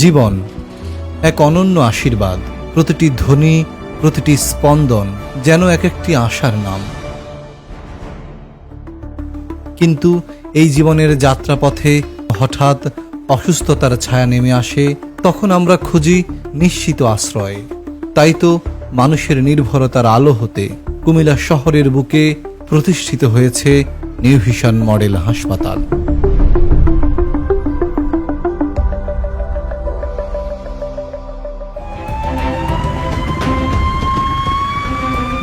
জীবন, এক অনন্য আশীর্বাদ, প্রতিটি ধ্বনি, প্রতিটি স্পন্দন যেন এক একটি আশার নাম। কিন্তু এই জীবনের যাত্রাপথে হঠাৎ অসুস্থতার ছায়া নেমে আসে, তখন আমরা খুঁজি নিশ্চিত আশ্রয়। তাই তো মানুষের নির্ভরতার আলো হতে কুমিল্লা শহরের বুকে প্রতিষ্ঠিত হয়েছে নিউভিশন মডেল হাসপাতাল।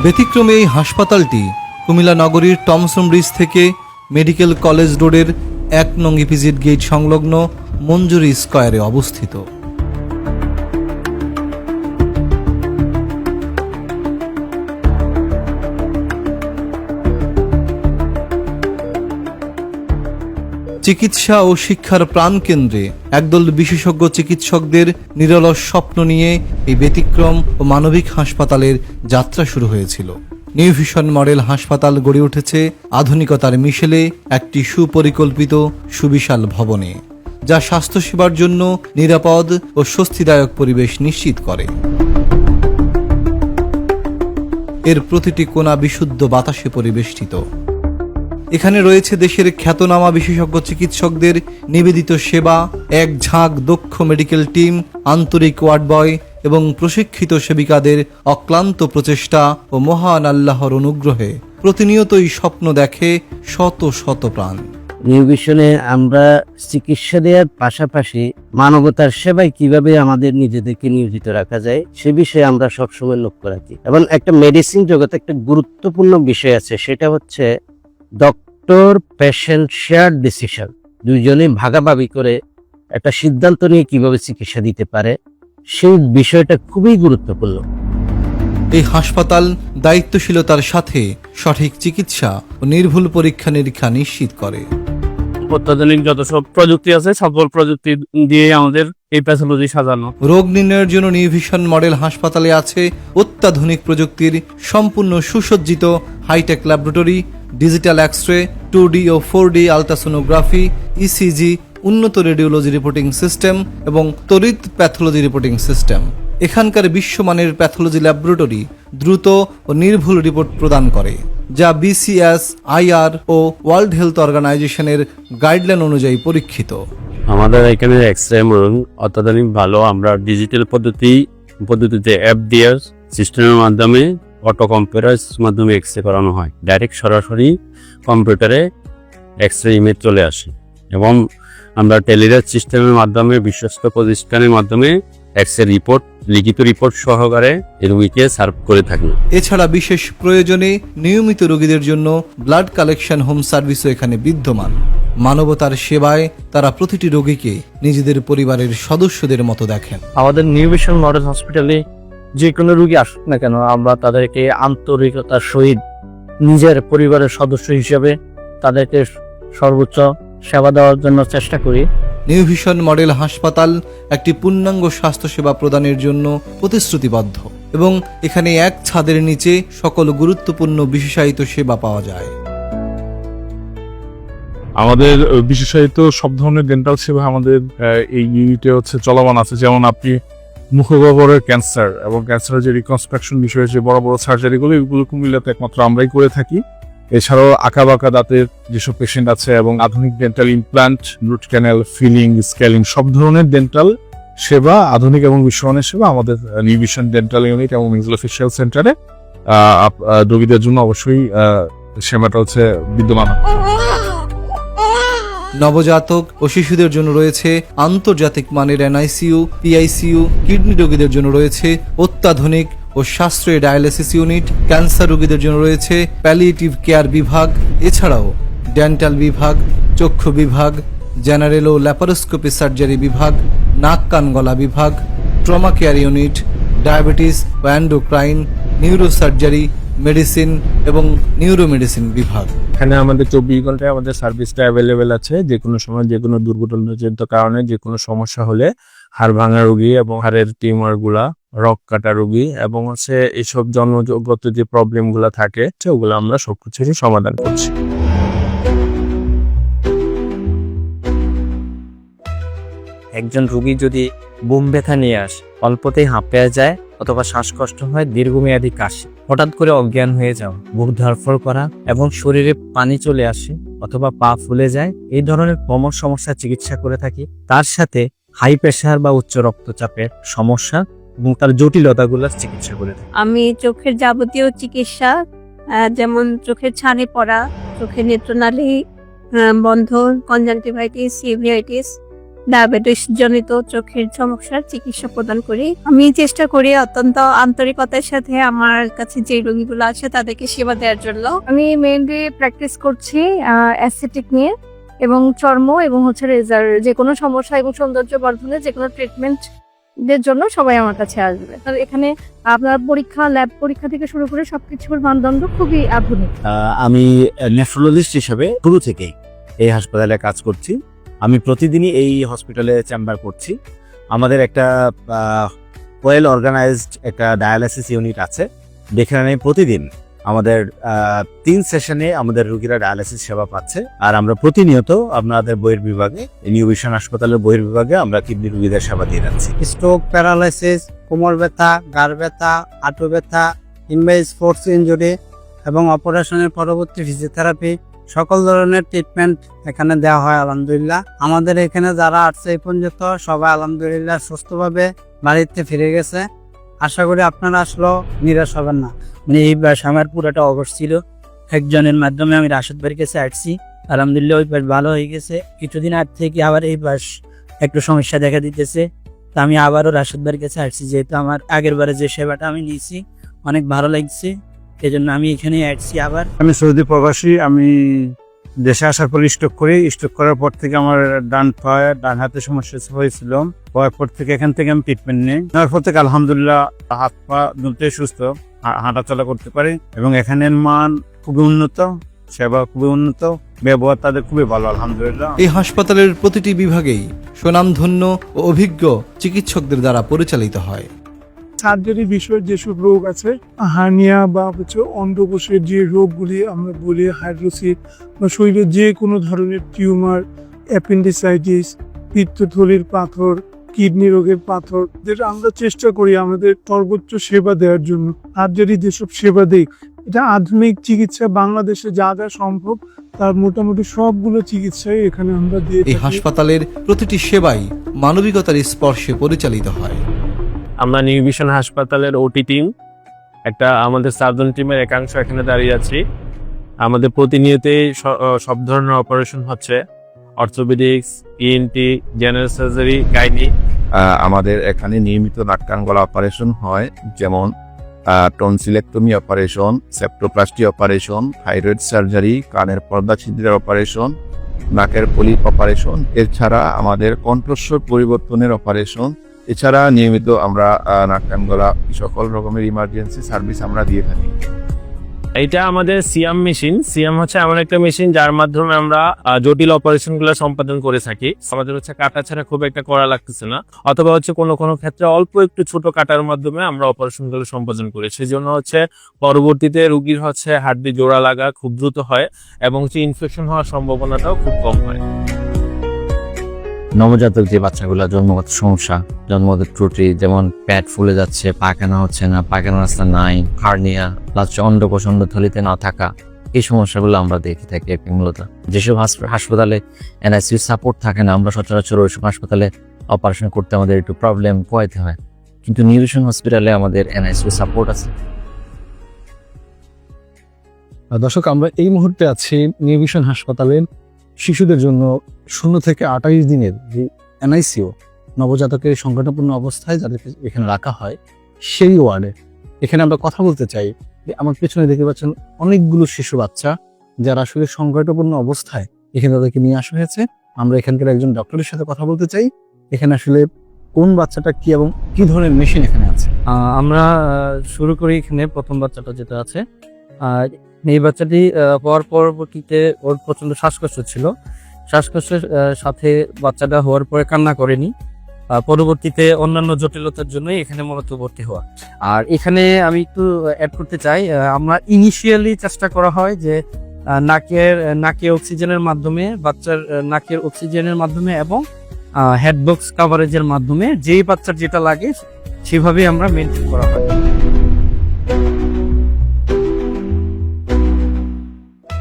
ব্যতিক্রমে এই হাসপাতালটি কুমিল্লা নগরীর টমসন ব্রিজ থেকে মেডিকেল কলেজ রোডের এক নং ইপিজিট গেট সংলগ্ন মঞ্জুরি স্কয়ারে অবস্থিত। চিকিৎসা ও শিক্ষার প্রাণকেন্দ্রে একদল বিশেষজ্ঞ চিকিৎসকদের নিরলস স্বপ্ন নিয়ে এই ব্যতিক্রম ও মানবিক হাসপাতালের যাত্রা শুরু হয়েছিল। নিউ ভিশন মডেল হাসপাতাল গড়ে উঠেছে আধুনিকতার মিশেলে একটি সুপরিকল্পিত, সুবিশাল ভবনে, যা স্বাস্থ্যসেবার জন্য নিরাপদ ও স্বস্তিদায়ক পরিবেশ নিশ্চিত করে। এর প্রতিটি কোণা বিশুদ্ধ বাতাসে পরিবেষ্টিত। এখানে রয়েছে দেশের খ্যাতনামা বিশেষজ্ঞ চিকিৎসকদের নিবেদিত সেবা, এক ঝাঁক দক্ষ মেডিকেল টিম, আন্তরিক ওয়ার্ড বয় এবং প্রশিক্ষিত সেবিকাদের অক্লান্ত প্রচেষ্টা ও মহান আল্লাহর অনুগ্রহে প্রতিনিয়তই স্বপ্ন দেখে শত শত প্রাণ। নিউভিশনে আমরা চিকিৎসা দেওয়ার পাশাপাশি মানবতার সেবায় কীভাবে আমাদের নিজেদেরকে নিয়োজিত রাখা যায়, সে বিষয়ে আমরা সবসময় লক্ষ্য রাখি। এবং একটা মেডিসিন জগতে একটা গুরুত্বপূর্ণ বিষয় আছে, সেটা হচ্ছে ডক্টর পেশেন্ট শেয়ার ডিসিশন দুইজনে ভাগাভাগি করে একটা সিদ্ধান্ত নিয়ে কীভাবে চিকিৎসা দিতে পারে সেই বিষয়টা খুবই গুরুত্বপূর্ণ। এই হাসপাতাল দায়িত্বশীলতার সাথে সঠিক চিকিৎসা ও নির্ভুল পরীক্ষা নিরীক্ষা নিশ্চিত করে। অত্যাধুনিক যত সব প্রযুক্তি আছে সকল প্রযুক্তি দিয়ে আমাদের এই প্যাথোলজি সাজানো। রোগ নির্ণয়ের জন্য নিউভিশন মডেল হাসপাতালে আছে অত্যাধুনিক প্রযুক্তির সম্পূর্ণ সুসজ্জিত hi-tech laboratory digital X ray two D ও ফোর ডি আলট্রাসোনোগ্রাফি ইসিজি উন্নত রেডিওলজি রিপোর্টিং সিস্টেম এবং তড়িৎ প্যাথোলজি রিপোর্টিং সিস্টেম। এখানকার বিশ্বমানের প্যাথোলজি ল্যাবরেটরি দ্রুত ও নির্ভুল রিপোর্ট প্রদান করে, যা বিসিএস আইআর ও ওয়ার্ল্ড হেলথ অর্গানাইজেশনের গাইডলাইন অনুযায়ী পরীক্ষিত। আমাদের এখানে এক্স রে মরুন অত্যাধুনিক ভালো, আমরা ডিজিটাল পদ্ধতি, পদ্ধতিতে অ্যাপ দিয়ে সিস্টেমের মাধ্যমে অটো কম্পিউটার মাধ্যমে এক্স রে করানো হয়। ডাইরেক্ট সরাসরি কম্পিউটারে এক্স রে ইমেজ চলে আসে এবং আমরা টেলিরাজ সিস্টেমের মাধ্যমে বিশ্বস্ত প্রতিষ্ঠানের মাধ্যমে এক্স রে রিপোর্ট লিখিত রিপোর্ট সহকারে রোগীকে সার্ভ করে থাকি। এছাড়া বিশেষ প্রয়োজনে নিয়মিত রোগীদের জন্য ব্লাড কালেকশন হোম সার্ভিসও এখানে বিদ্যমান। মানবতার সেবায় তারা প্রতিটি রোগীকে নিজেদের পরিবারের সদস্যদের মতো দেখেন। আমাদের নিউভিশন মডেল হসপিটালে যে কোনো রুগী আসুক না কেন আমরা তাদেরকে আন্তরিকতার সহিত নিজের পরিবারের সদস্য হিসেবে তাদেরকে সর্বোচ্চ সেবা দেওয়ার জন্য চেষ্টা করি। নিউ ভিশন মডেল হাসপাতাল একটি পূর্ণাঙ্গ স্বাস্থ্যসেবা প্রদানের জন্য প্রতিশ্রুতিবদ্ধ এবং এখানে এক ছাদের নিচে সকল গুরুত্বপূর্ণ বিশেষায়িত সেবা পাওয়া যায়। আমাদের বিশেষায়িত সব ধরনের ডেন্টাল সেবা আমাদের এই ইউনিটে হচ্ছে চলমান আছে। যেমন আপনি মুখগহ্বরের ক্যান্সার এবং ক্যান্সারের যে রিকনস্ট্রাকশন বিষয়ে, যে বড় বড় সার্জারিগুলো এগুলো কুমিল্লাতে একমাত্র আমরাই করে থাকি। এছাড়াও বাঁকা দাঁতের যেসব পেশেন্ট আছে এবং আধুনিক dental implant root canal filling scaling সব ধরনের ডেন্টাল সেবা, আধুনিক এবং বিশ্বমানের সেবা আমাদের নিউভিশন ডেন্টাল ইউনিট এবং মিক্সোফেশিয়াল সেন্টারে রোগীদের জন্য অবশ্যই সেবাটা হচ্ছে বিদ্যমান। নবজাতক ও শিশুদের জন্য রয়েছে আন্তর্জাতিক মানের এনআইসিইউ, পিআইসিইউ, কিডনি রোগীদের জন্য রয়েছে অত্যাধুনিক ও সাশ্রয়ী ডায়ালিসিস ইউনিট, ক্যান্সার রোগীদের জন্য রয়েছে প্যালিয়েটিভ কেয়ার বিভাগ, এছাড়াও ডেন্টাল বিভাগ, চক্ষু বিভাগ, জেনারেল ও ল্যাপারোস্কোপি সার্জারি বিভাগ, নাক কান গলা বিভাগ, ট্রমা কেয়ার ইউনিট, ডায়াবেটিস ও অ্যান্ডোক্রাইন নিউরোসার্জারি, মেডিসিন এবং নিউরোমেডিসিন বিভাগ। এখানে আমাদের চব্বিশ ঘন্টায় আমাদের সার্ভিসটা অ্যাভেলেবেল আছে। যে কোনো সময় যে কোনো দুর্ঘটনাজনিত কারণে যে কোনো সমস্যা হলে হাড় ভাঙা রোগী এবং হাড়ের টিউমারগুলা রক কাটা রোগী এবং হচ্ছে এইসব জন্মগত যে প্রবলেমগুলা থাকে ওগুলো আমরা সবকিছুরই সমাধান করছি। একজন রুগী যদি বুম ব্যথা নিয়ে আসে, অল্পতেই হাঁপিয়ে যায় অথবা শ্বাসকষ্ট হয়, দীর্ঘমেয়াদী কাশি। হঠাৎ করে অজ্ঞান হয়ে যাও। বুক ধরফর করা এবং শরীরে পানি চলে আসে অথবা পা ফুলে যায়, এই ধরনের কমন সমস্যার চিকিৎসা করে থাকি। তার সাথে হাই প্রেশার বা উচ্চ রক্তচাপের সমস্যা এবং তার জটিলতাগুলোর চিকিৎসা করে থাকি। আমি চোখের যাবতীয় চিকিৎসা যেমন চোখের ছানি পড়া, চোখের নেত্রনালী বন্ধ কনজাংটিভাইটিস সিভিআইটিস ডায়াবেটিস জনিত চোখের সমস্যার চিকিৎসা প্রদান করি। আমি চেষ্টা করি অত্যন্ত আন্তরিকতার সাথে আমার কাছে যে রোগীগুলো আছে তাদেরকে সেবা দেওয়ার জন্য। আমি মেইনলি প্র্যাকটিস করছি অ্যাসেটিক নিয়ে এবং চর্ম এবং হচ্ছে রেজার। যে কোনো সমস্যা এবং সৌন্দর্য বর্ধনে যে কোনো ট্রিটমেন্ট জন্য সবাই আমার কাছে আসবে। এখানে আপনার পরীক্ষা ল্যাব পরীক্ষা থেকে শুরু করে সবকিছুর মানদণ্ড খুবই আধুনিক। আমি নেফ্রোলজিস্ট হিসেবে শুরু থেকেই এই হাসপাতালে কাজ করছি। আমি প্রতিদিনই এই হসপিটালে চেম্বার করছি। আমাদের একটা ওয়েল অর্গানাইজড একটা ডায়ালিসিস ইউনিট আছে। যেখানে প্রতিদিন আমাদের তিন সেশনে আমাদের রুগীরা ডায়ালিসিস সেবা পাচ্ছে। আর আমরা প্রতিনিয়ত আপনাদের বইয়ের বিভাগে নিউ ভিশন হাসপাতালের বইয়ের বিভাগে আমরা কিডনি রুগীদের সেবা দিয়ে যাচ্ছি। স্ট্রোক প্যারালাইসিস কোমর ব্যথা গাড় ব্যথা, হাঁটু ব্যথা কিংবা স্পোর্টস ইনজুরি এবং অপারেশনের পরবর্তী ফিজিওথেরাপি সকল ধরনের ট্রিটমেন্ট এখানে দেওয়া হয়, আলহামদুলিল্লাহ। আমাদের এখানে যারা আসছে এই পর্যন্ত সবাই আলহামদুলিল্লাহ সুস্থভাবে বাড়িতে ফিরে গেছে। আশা করি আপনারা আসলেও নিরাশ হবেন না। মানে এই বাস আমার পুরোটা অবশ ছিল। একজনের মাধ্যমে আমি রাশেদ বাড়ির কাছে আসছি। আলহামদুলিল্লাহ ওই বাস ভালো হয়ে গেছে। কিছুদিন আগ থেকে আবার এই বাস একটু সমস্যা দেখা দিতেছে। তা আমি আবারও রাশেদ বাড়ির কাছে আসছি, যেহেতু আমার আগের বারে যে সেবাটা আমি নিয়েছি, অনেক ভালো লাগছে। এই জন্য আমি এখানে আসছি আবার। আমি সৌদি প্রবাসী আমি দেশে আসার পর স্ট্রোক করি। স্ট্রোক করার পর থেকে আমার ডান পায়ে ডান হাতে সমস্যা হয়েছিল। হওয়ার পর থেকে এখান থেকে আমি ট্রিটমেন্ট নিই। নেওয়ার পর থেকে আলহামদুলিল্লাহ হাত পা দুলতে সুস্থ হাঁটাচলা করতে পারি। এবং এখানের মান খুবই উন্নত সেবা খুবই উন্নত ব্যবহার তাদের খুবই ভালো আলহামদুলিল্লাহ। এই হাসপাতালের প্রতিটি বিভাগেই সুনামধন্য ও অভিজ্ঞ চিকিৎসকদের দ্বারা পরিচালিত হয়। সার্জারি বিষয়ের যেসব রোগ আছে, হার্নিয়া বা হচ্ছে অন্ডকোষের যে রোগগুলি আমরা বলি, হাইড্রোসিস বা শরীরের যে কোনো ধরনের টিউমার, অ্যাপেন্ডিসাইটিস, পিত্তথলির পাথর, কিডনি রোগের পাথর, যেটা আমরা চেষ্টা করি আমাদের সর্বোচ্চ সেবা দেওয়ার জন্য। সার্জারি যেসব সেবা দেই, এটা আধুনিক চিকিৎসা বাংলাদেশে যা যা সম্ভব, তার মোটামুটি সবগুলো চিকিৎসাই এখানে আমরা দিয়ে এই হাসপাতালের প্রতিটি সেবাই মানবিকতার স্পর্শে পরিচালিত হয়। আমরা নিউ ভিশন হাসপাতালের ওটি টিম একটা আমাদের সার্জন টিমের একাংশ এখানে দাঁড়িয়ে আছি। আমাদের প্রতিনিয়তই সব ধরনের অপারেশন হচ্ছে। Orthopaedics ENT general surgery gynae আমাদের এখানে নিয়মিত নাক কান গলা অপারেশন হয়, যেমন tonsillectomy operation septoplasty operation thyroid surgery কানের পর্দা ছিদ্রের অপারেশন নাকের পলিপ অপারেশন এছাড়া আমাদের কণ্ঠস্বর পরিবর্তনের অপারেশন এছাড়া নিয়মিত আমরা আহ, নাক কান গলা সকল রকমের ইমার্জেন্সি সার্ভিস আমরা দিয়ে থাকি। এইটা আমাদের সিয়াম মেশিন। সিয়াম হচ্ছে এমন একটা মেশিন যার মাধ্যমে আমরা জটিল অপারেশনগুলো সম্পাদন করে থাকি। আমাদের হচ্ছে কাটা ছাড়া খুব একটা করা লাগতেছে না। অথবা হচ্ছে কোনো কোনো ক্ষেত্রে অল্প একটু ছোট কাটার মাধ্যমে আমরা অপারেশনগুলো সম্পাদন করি। সেই জন্য হচ্ছে পরবর্তীতে রুগীর হচ্ছে হাড্ডি জোড়া লাগা খুব দ্রুত হয় এবং হচ্ছে ইনফেকশন হওয়ার সম্ভাবনাটাও খুব কম হয়। নবজাতক যে বাচ্চাগুলো জন্মগত সমস্যা, জন্মগত ত্রুটি, যেমন পেট ফুলে যাচ্ছে, পায়খানা হচ্ছে না পায়খানা রাস্তা নাই, হার্নিয়া, প্লাস অন্ডকোষ অন্ডথলিতে না থাকা, এই সমস্যাগুলো আমরা দেখে থাকি আর কি মূলত। যেসব হাসপাতালে এনআইসিউ সাপোর্ট থাকে না, আমরা সচরাচর ওইসব হাসপাতালে অপারেশন করতে আমাদের একটু প্রবলেম পোয়াইতে হয়। কিন্তু নিউট্রিশন হসপিটালে আমাদের এনআইসিউ সাপোর্ট আছে। দর্শক, আমরা এই মুহূর্তে আছি নিউভিশন হাসপাতালের শিশুদের জন্য শূন্য থেকে আঠাইশ দিনের যে এনআইসিও, নবজাতকের সংকটাপূর্ণ অবস্থায় যাদেরকে এখানে রাখা হয়, সেই ওয়ার্ডে। এখানে আমরা কথা বলতে চাই যে আমার পেছনে দেখতে পাচ্ছেন অনেকগুলো শিশু বাচ্চা যারা আসলে সংকটাপূর্ণ অবস্থায় এখানে তাদেরকে নিয়ে আসা হয়েছে। আমরা এখানকার একজন ডক্টরের সাথে কথা বলতে চাই। এখানে আসলে কোন বাচ্চাটা কি এবং কি ধরনের মেশিন এখানে আছে? আমরা শুরু করি এখানে প্রথম বাচ্চাটা যেটা আছে। এই বাচ্চাটি হওয়ার পরবর্তীতে ওর প্রচণ্ড শ্বাসকষ্ট ছিল। শ্বাসকষ্টের সাথে বাচ্চাটা হওয়ার পরে কান্না করেনি। পরবর্তীতে অন্যান্য জটিলতার জন্যই এখানে মূলত ভর্তি হওয়া। আর এখানে আমি একটু অ্যাড করতে চাই আমরা ইনিশিয়ালি চেষ্টা করা হয় যে নাকের নাকে অক্সিজেনের মাধ্যমে, বাচ্চার নাকের অক্সিজেনের মাধ্যমে এবং হেডবক্স কাভারেজের মাধ্যমে যেই বাচ্চার যেটা লাগে, সেভাবেই আমরা মেনটেন করা হয়।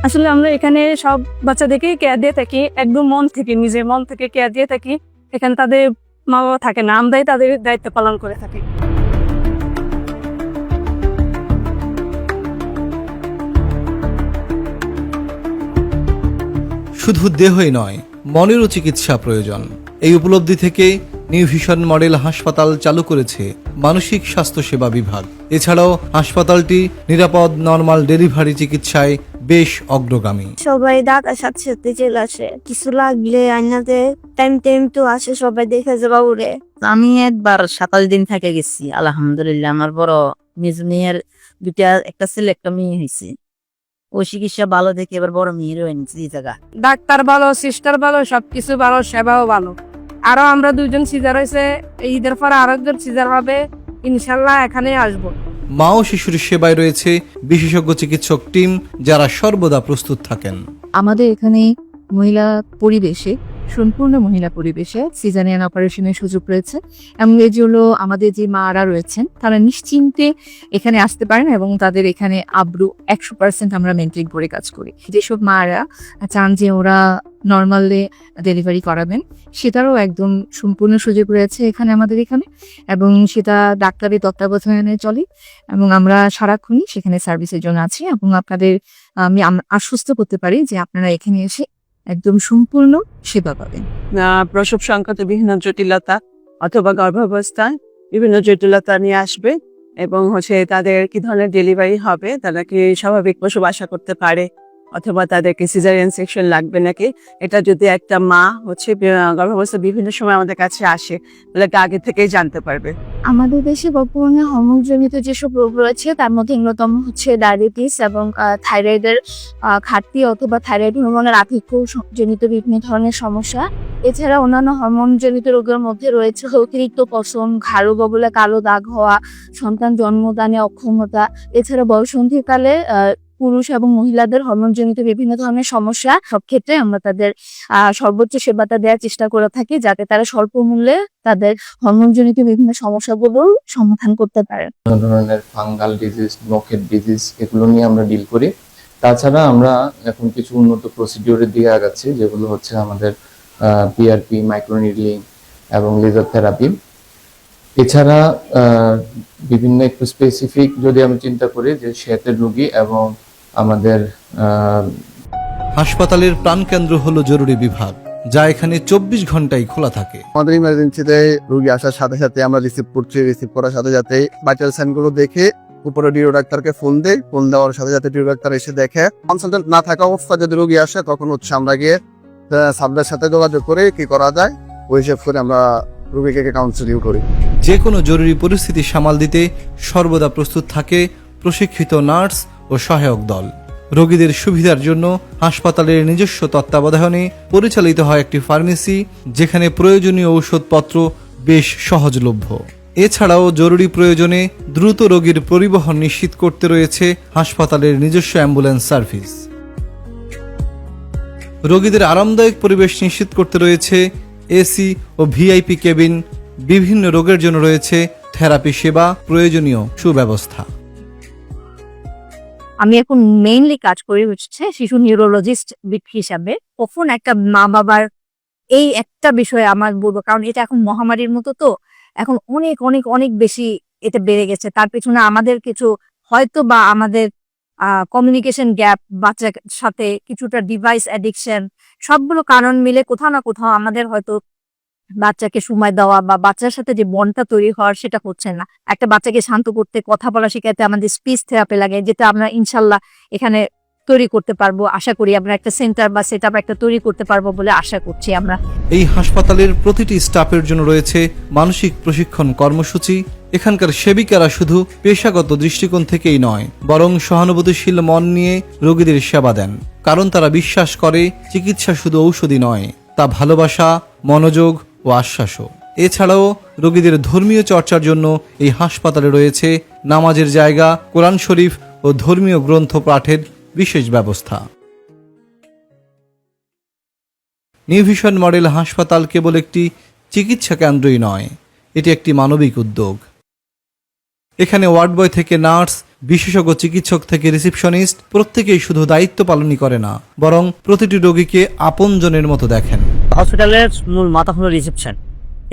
আসলে আমরা এখানে সব বাচ্চাদেরকে কেয়ার দিয়ে থাকি, একদম মন থেকে, নিজের মন থেকে কেয়ার দিয়ে থাকি। এখানে তাদের মা বাবা থাকে না, আমরাই তাদের দায়িত্ব পালন করে থাকি। শুধু দেহই নয়, মনেরও চিকিৎসা প্রয়োজন। এই উপলব্ধি থেকে নিউ ভিশন মডেল হাসপাতাল চালু করেছে মানসিক স্বাস্থ্য সেবা বিভাগ। এছাড়াও হাসপাতালটি নিরাপদ, নর্মাল ডেলিভারি চিকিৎসায় বেশ অগ্রগামী। সবাই ঢাকার সাথে সাথে চলে আসে। কিছু লাগলে আইনাতে টাইম টাইম তো আসে সবাই দেখে যাবা উড়ে আমি একবার সাতাশ দিন থেকে গেছি আলহামদুলিল্লাহ। আমার বড় মেজ মেয়ের দুটা একটা ছেলে একটা মেয়ে হয়েছে। ও চিকিৎসা ভালো দেখে এবার বড় মেয়েরও এনেছি এই জায়গা ডাক্তার ভালো সিস্টার ভালো সবকিছু ভালো সেবাও ভালো। আরও আমরা দুইজন সিজার হয়েছে ঈদের পরে আরও একজন সিজার হবে। ইনশাল্লাহ এখানে আসব। মা ও শিশুর সেবায় রয়েছে বিশেষজ্ঞ চিকিৎসক টিম যারা সর্বদা প্রস্তুত থাকেন। আমাদের এখানে মহিলা পরিবেশে, সম্পূর্ণ মহিলা পরিবেশে সিজানিয়ান অপারেশনের সুযোগ রয়েছে এবং জন্য আমাদের যে মারা রয়েছেন, তারা নিশ্চিন্তে এখানে আসতে পারেন এবং তাদের এখানে আব্রু একশো পার্সেন্ট আমরা মেনটেন করে কাজ করি। যেসব মারা চান যে ওরা নর্মালে ডেলিভারি করাবেন। সেটারও একদম সম্পূর্ণ সুযোগ রয়েছে এখানে আমাদের এখানে এবং সেটা ডাক্তারের তত্ত্বাবধানে চলে এবং আমরা সারাক্ষণই সেখানে সার্ভিসের জন্য আছি এবং আপনাদের, আমি আশ্বস্ত করতে পারি যে আপনারা এখানে এসে একদম সম্পূর্ণ সেবা পাবেন। প্রসব সংক্রান্ত বিভিন্ন জটিলতা অথবা গর্ভাবস্থায় বিভিন্ন জটিলতা নিয়ে আসবে এবং হচ্ছে তাদের কি ধরনের ডেলিভারি হবে, তারা কি স্বাভাবিক প্রসব আশা করতে পারে? অথবা তাদেরকে সিজারিয়ান সেকশন লাগবে নাকি? এটা যদি একটা মা হচ্ছে গর্ভাবস্থা বিভিন্ন সময় আমাদের কাছে আসে, তাহলে আগে থেকেই জানতে পারবে। আমাদের দেশে বর্তমানে হরমোনজনিত যেসব রোগ রয়েছে, তার মধ্যে অন্যতম হচ্ছে ডায়াবেটিস এবং থাইরয়েডের ঘাটতি অথবা থাইরয়েড হরমোনের আধিক্য জনিত বিভিন্ন ধরনের সমস্যা। এছাড়া অন্যান্য হরমোনজনিত রোগের মধ্যে রয়েছে অতিরিক্ত পশম, ঘাড়ু গবলে কালো দাগ হওয়া, সন্তান জন্মদানে অক্ষমতা। এছাড়া বয়সন্ধিকালে পুরুষ এবং মহিলাদের হরমোনজনিত বিভিন্ন ধরনের সমস্যা, সব ক্ষেত্রে আমরা তাদের সর্বোচ্চ সেবাটা দেওয়ার চেষ্টা করে থাকি যাতে তারা স্বল্প মূল্যে তাদের হরমোনজনিত বিভিন্ন সমস্যাগুলো সমাধান করতে পারে। ধরনের ফাঙ্গাল ডিজিজ, নখের ডিজিজ এগুলো নিয়ে আমরা ডিল করি। তাছাড়া আমরা এখন কিছু উন্নত প্রসিডিওরের দিকে আগাচ্ছি, যেগুলো হচ্ছে আমাদের পিআরপি মাইক্রোনিডলিং এবং লেজার থেরাপি এছাড়া বিভিন্ন একটু স্পেসিফিক যদি আমি চিন্তা করি যে সেতের রুগী এবং আমাদের হাসপাতালের প্রাণকেন্দ্র হলো জরুরি বিভাগ যা এখানে চব্বিশ ঘন্টাই খোলা থাকে। আমাদের ইমার্জেন্সিতে রোগী আসার সাথে সাথে আমরা রিসিভ করছি রিসিভ করার সাথে সাথে ভাইটাল সাইনগুলো দেখে উপরে ডিও ডাক্তারকে ফোন দেই ফোন দেওয়ার সাথে সাথে ডিও ডাক্তার এসে দেখে। কনসালটেন্ট না থাকা অবস্থা যদি রোগী আসে তখন হচ্ছে আমরা গিয়ে সাবদের সাথে যোগাযোগ করে কি করা যায় ওই হিসেব করে আমরা রোগীকে কাউন্সিলিং করি। যে কোনো জরুরি পরিস্থিতি সামাল দিতে সর্বদা প্রস্তুত থাকে প্রশিক্ষিত নার্স ও সহায়ক দল। রোগীদের সুবিধার জন্য হাসপাতালের নিজস্ব তত্ত্বাবধানে পরিচালিত হয় একটি ফার্মেসি, যেখানে প্রয়োজনীয় ঔষধপত্র বেশ সহজলভ্য। এছাড়াও জরুরি প্রয়োজনে দ্রুত রোগীর পরিবহন নিশ্চিত করতে রয়েছে হাসপাতালের নিজস্ব অ্যাম্বুলেন্স সার্ভিস। রোগীদের আরামদায়ক পরিবেশ নিশ্চিত করতে রয়েছে এসি ও ভিআইপি কেবিন। বিভিন্ন রোগের জন্য রয়েছে থেরাপি সেবা, প্রয়োজনীয় সুব্যবস্থা। আমি এখন মেইনলি কাজ করি হচ্ছে শিশু নিউরোলজিস্ট হিসাবে। কখন একটা মা বাবার এই একটা বিষয়ে আমার বলব, কারণ এটা এখন মহামারীর মতো তো, এখন অনেক অনেক অনেক বেশি এটা বেড়ে গেছে। তার পেছনে আমাদের কিছু হয়তো বা আমাদের কমিউনিকেশন গ্যাপ বাচ্চার সাথে কিছুটা ডিভাইস অ্যাডিকশন সবগুলো কারণ মিলে কোথাও না কোথাও আমাদের হয়তো বাচ্চাকে সময় দেওয়া বা বাচ্চার সাথে যে বনটা তৈরি হওয়ার সেটা হচ্ছে না। একটা বাচ্চাকে শান্ত করতে, কথা বলা শেখাতে আমাদের স্পিচ থেরাপি লাগে, যেটা আমরা ইনশাল্লাহ এখানে তৈরি করতে পারব। আশা করি আমরা একটা সেন্টার বা সেট একটা তৈরি করতে পারব বলে আশা করছি আমরা। এই হাসপাতালের প্রতিটি স্টাফের জন্য রয়েছে মানসিক প্রশিক্ষণ কর্মসূচি। এখানকার সেবিকারা শুধু পেশাগত দৃষ্টিকোণ থেকেই নয়, বরং সহানুভূতিশীল মন নিয়ে রোগীদের সেবা দেন। কারণ তারা বিশ্বাস করে, চিকিৎসা শুধু ঔষধি নয়, তা ভালোবাসা, মনোযোগ ও আশ্বাসও। এছাড়াও রোগীদের ধর্মীয় চর্চার জন্য এই হাসপাতালে রয়েছে নামাজের জায়গা, কোরআন শরীফ ও ধর্মীয় গ্রন্থ পাঠের বিশেষ ব্যবস্থা। নিউভিশন মডেল হাসপাতাল কেবল একটি চিকিৎসা কেন্দ্রই নয়, এটি একটি মানবিক উদ্যোগ। এখানে ওয়ার্ড বয় থেকে নার্স, বিশেষজ্ঞ চিকিৎসক থেকে রিসিপশনিস্ট প্রত্যেকেই শুধু দায়িত্ব পালনই করে না, বরং প্রতিটি রোগীকে আপনজনের মতো দেখেন। হসপিটালের মূল মাথা হলো রিসেপশন।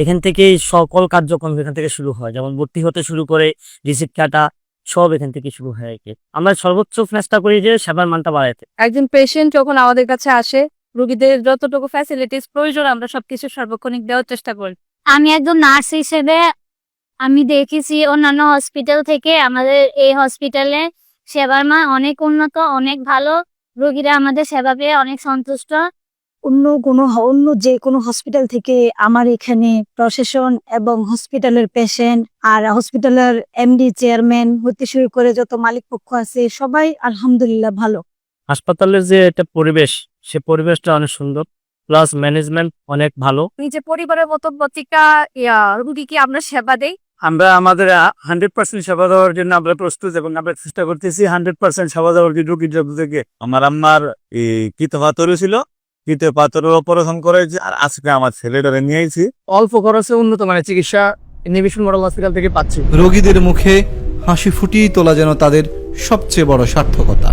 এখান থেকেই সকল কার্যক্রম এখান থেকে শুরু হয়। যেমন ভর্তি হতে শুরু করে রিসিপ্ট কাটা সব এখান থেকে শুরু হয় আমরা সর্বোচ্চ চেষ্টা করি যে সেবার মানটা বাড়াতে। একজন পেশেন্ট যখন আমাদের কাছে আসে রোগীদের যতটুকু ফ্যাসিলিটিস প্রয়োজন আমরা সবকিছু সার্বক্ষণিক দেওয়ার চেষ্টা করি। আমি একজন নার্স হিসেবে আমি দেখেছি অন্যান্য হসপিটাল থেকে আমাদের এই হসপিটালে সেবার মান অনেক উন্নত অনেক ভালো। রোগীরা আমাদের সেবা পেয়ে অনেক সন্তুষ্ট। অন্য কোনো অন্য যে কোনো হসপিটাল থেকে আমার এখানে প্রশাসন এবং হসপিটালের পেশেন্ট আর হসপিটালের এমডি চেয়ারম্যান হতে শুরু করে যত মালিক পক্ষ আছে সবাই আলহামদুলিল্লাহ ভালো। হাসপাতালের যে একটা পরিবেশ সে পরিবেশটা অনেক সুন্দর প্লাস ম্যানেজমেন্ট অনেক ভালো। নিজে পরিবারের মতো প্রতিটা রুগীকে আমরা সেবা দেই। আমরা আমাদের হান্ড্রেড পার্সেন্ট সেবা দেওয়ার জন্য আমরা প্রস্তুত এবং আমরা চেষ্টা করতেছি হান্ড্রেড পার্সেন্ট সেবা দেওয়ার জন্য রোগীর থেকে। আমার আম্মার এই কীত পাথর ছিল কীত পাথরের অপারেশন করেছে। আর আজকে আমার ছেলেটারে নিয়েছি অল্প খরচে উন্নত মানের চিকিৎসা নিবিশন মডেল হসপিটাল থেকে পাচ্ছি। রোগীদের মুখে হাসি ফুটিয়ে তোলা যেন তাদের সবচেয়ে বড় সার্থকতা।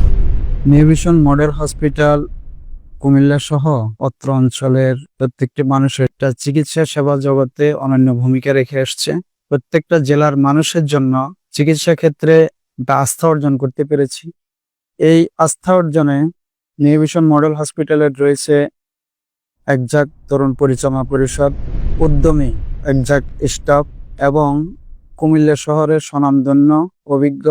নিউভিশন মডেল হসপিটাল কুমিল্লা সহ অত্র অঞ্চলের প্রত্যেকটি মানুষের একটা চিকিৎসা সেবা জগতে অনন্য ভূমিকা রেখে আসছে প্রত্যেকটা জেলার মানুষের জন্য চিকিৎসা ক্ষেত্রে একটা আস্থা অর্জন করতে পেরেছি। এই আস্থা অর্জনে নিউভিশন মডেল হসপিটালের রয়েছে একজাক তরুণ পরিচালনা পরিষদ, উদ্যমী একজাক স্টাফ এবং কুমিল্লা শহরের স্বনামধন্য, অভিজ্ঞ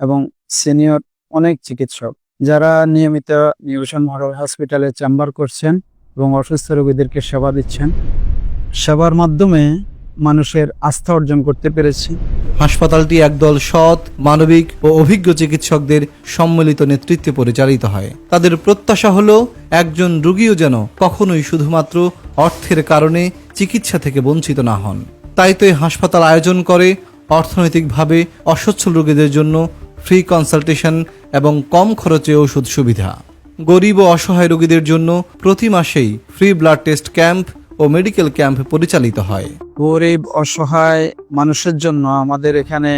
এবং সিনিয়র অনেক চিকিৎসক। যারা নিয়মিত নিউশন মডেল হসপিটালে চেম্বার করছেন এবং অসুস্থ রোগীদেরকে সেবা দিচ্ছেন। সেবার মাধ্যমে মানুষের আস্থা অর্জন করতে পেরেছি। হাসপাতালটি একদল সৎ, মানবিক ও অভিজ্ঞ চিকিৎসকদের সম্মিলিত নেতৃত্বে পরিচালিত হয়। তাদের প্রত্যাশা হলো, একজন রুগীও যেন কখনোই শুধুমাত্র অর্থের কারণে চিকিৎসা থেকে বঞ্চিত না হন। তাই তো এই হাসপাতাল আয়োজন করে অর্থনৈতিকভাবে অসচ্ছল রোগীদের জন্য ফ্রি কনসালটেশন এবং কম খরচে ওষুধ সুবিধা। গরিব ও অসহায় রোগীদের জন্য প্রতি মাসেই ফ্রি ব্লাড টেস্ট ক্যাম্প ও মেডিকেল ক্যাম্প পরিচালিত হয়। গরিব, অসহায় মানুষের জন্য আমাদের এখানে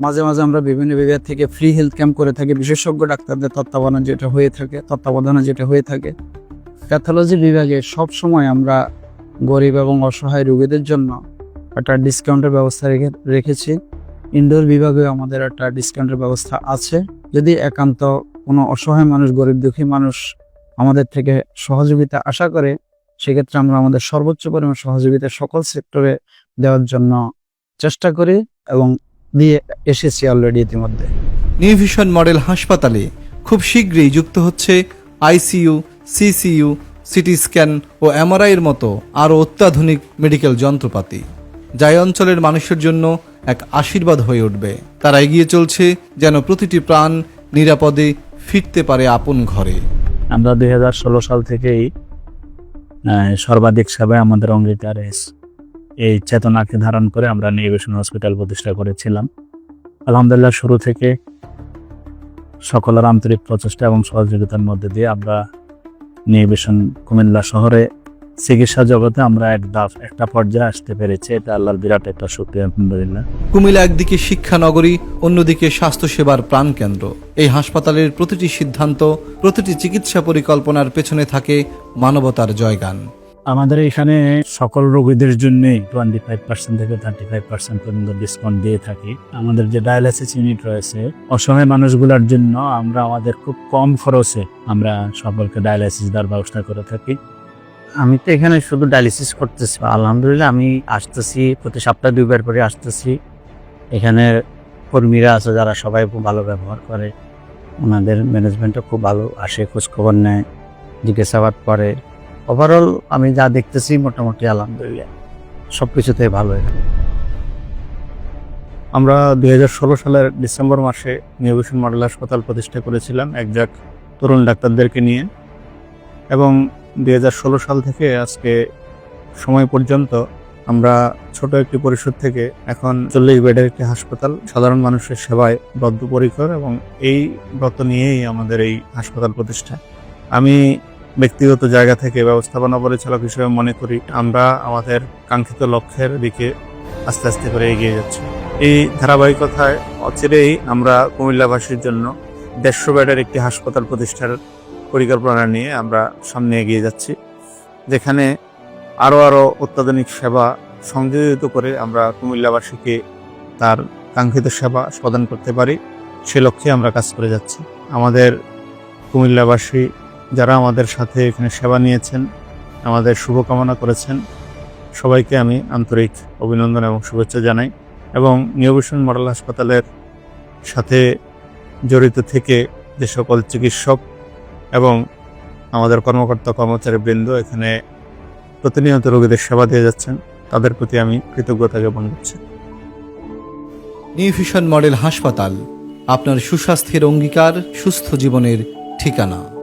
মাঝে মাঝে আমরা বিভিন্ন বিভাগ থেকে ফ্রি হেলথ ক্যাম্প করে থাকি। বিশেষজ্ঞ ডাক্তারদের তত্ত্বাবধানে যেটা হয়ে থাকে, তত্ত্বাবধানে যেটা হয়ে থাকে। প্যাথোলজি বিভাগে সব সময় আমরা গরিব এবং অসহায় রোগীদের জন্য একটা ডিসকাউন্টের ব্যবস্থা রেখে, রেখেছি। ইনডোর বিভাগেও আমাদের একটা ডিসকাউন্টের ব্যবস্থা আছে। যদি একান্ত কোনো অসহায় মানুষ, গরিব দুঃখী মানুষ আমাদের থেকে সহযোগিতা আশা করে সেক্ষেত্রে আমরা আমাদের সর্বোচ্চ পরিমাণ সহযোগিতা সকল সেক্টরে দেওয়ার জন্য চেষ্টা করি এবং দিয়ে এসেছি অলরেডি ইতিমধ্যে। নিউভিশন মডেল হাসপাতালে খুব শীঘ্রই যুক্ত হচ্ছে আইসিইউ সিসিইউ সিটি স্ক্যান ও এমআরআই এর মতো আরও অত্যাধুনিক মেডিকেল যন্ত্রপাতি। যা অঞ্চলের মানুষের জন্য এক আশীর্বাদ হয়ে উঠবে। তারা এগিয়ে চলছে যেন প্রতিটি প্রাণ নিরাপদে ফিরতে পারে আপন ঘরে। আমরা দুই হাজার ষোলো সাল থেকেই সর্বাধিক সেবায় আমাদের অঙ্গীকার এই চেতনাকে ধারণ করে আমরা নিবেশন হসপিটাল প্রতিষ্ঠা করেছিলাম। আলহামদুলিল্লাহ, শুরু থেকে সকলের আন্তরিক প্রচেষ্টা এবং সহযোগিতার মধ্যে দিয়ে আমরা নিবেশন কুমিল্লা শহরে চিকিৎসা জগতে আমরা এক ধাপ একটা পর্যায়ে আসতে পেরেছি। এটা আল্লাহর বিরাট একটা শক্তি আলহামদুলিল্লাহ। কুমিল্লা একদিকে শিক্ষা নগরী অন্যদিকে স্বাস্থ্যসেবার প্রাণকেন্দ্র। এই হাসপাতালের প্রতিটি সিদ্ধান্ত প্রতিটি চিকিৎসা পরিকল্পনার পেছনে থাকে মানবতার জয়গান। আমাদের এখানে সকল রোগীদের জন্য টোয়েন্টি ফাইভ পার্সেন্ট থেকে থার্টি ফাইভ পার্সেন্ট পর্যন্ত ডিসকাউন্ট দিয়ে থাকি। আমাদের যে ডায়ালিসিস ইউনিট রয়েছে অসহায় মানুষগুলোর জন্য আমরা আমাদের খুব কম খরচে আমরা সকলকে ডায়ালিসিস দেওয়ার ব্যবস্থা করে থাকি। আমি তো এখানে শুধু ডায়ালিসিস করতেছি, আলহামদুলিল্লাহ আমি আসতেছি, প্রতি সপ্তাহে দুইবার করে আসতেছি। এখানে কর্মীরা আছে যারা সবাই খুব ভালো ব্যবহার করে, ওনাদের ম্যানেজমেন্টও খুব ভালো আসে, খোঁজখবর নেয়, জিজ্ঞাসাবাদ করে। ওভারঅল আমি যা দেখতেছি মোটামুটি আলহামদুলিল্লাহ সব কিছুতে ভালো। আমরা দু হাজার ষোলো সালের ডিসেম্বর মাসে নিউভিশন মডেল হাসপাতাল প্রতিষ্ঠা করেছিলাম, একজাক তরুণ ডাক্তারদেরকে নিয়ে। এবং দুই হাজার ষোলো সাল থেকে আজকে সময় পর্যন্ত আমরা ছোট একটি পরিষদ থেকে এখন চল্লিশ বেডের একটি হাসপাতাল সাধারণ মানুষের সেবায় বদ্ধপরিকর এবং এই ব্রত নিয়েই আমাদের এই হাসপাতাল প্রতিষ্ঠা। আমি ব্যক্তিগত জায়গা থেকে ব্যবস্থাপনা পরিচালক হিসেবে মনে করি আমরা আমাদের কাঙ্ক্ষিত লক্ষ্যের দিকে আস্তে আস্তে করে এগিয়ে যাচ্ছি। এই ধারাবাহিকতায় অচিরেই আমরা কুমিল্লাবাসীর জন্য দেড়শো বেডের একটি হাসপাতাল প্রতিষ্ঠার পরিকল্পনা নিয়ে আমরা সামনে এগিয়ে যাচ্ছি, যেখানে আরও আরও অত্যাধুনিক সেবা সংযোজিত করে আমরা কুমিল্লাবাসীকে তার কাঙ্ক্ষিত সেবা প্রদান করতে পারি, সে লক্ষ্যে আমরা কাজ করে যাচ্ছি। আমাদের কুমিল্লাবাসী যারা আমাদের সাথে এখানে সেবা নিয়েছেন, আমাদের শুভকামনা করেছেন, সবাইকে আমি আন্তরিক অভিনন্দন এবং শুভেচ্ছা জানাই এবং নিয়মিশন মডেল হাসপাতালের সাথে জড়িত থেকে যে সকল চিকিৎসক এবং আমাদের কর্মকর্তা, কর্মচারী বৃন্দ এখানে প্রতিনিয়ত রোগীদের সেবা দিয়ে যাচ্ছেন। তাদের প্রতি আমি কৃতজ্ঞতা জ্ঞাপন করছি। নিউফিশন মডেল হাসপাতাল, আপনার সুস্বাস্থ্যের অঙ্গীকার, সুস্থ জীবনের ঠিকানা।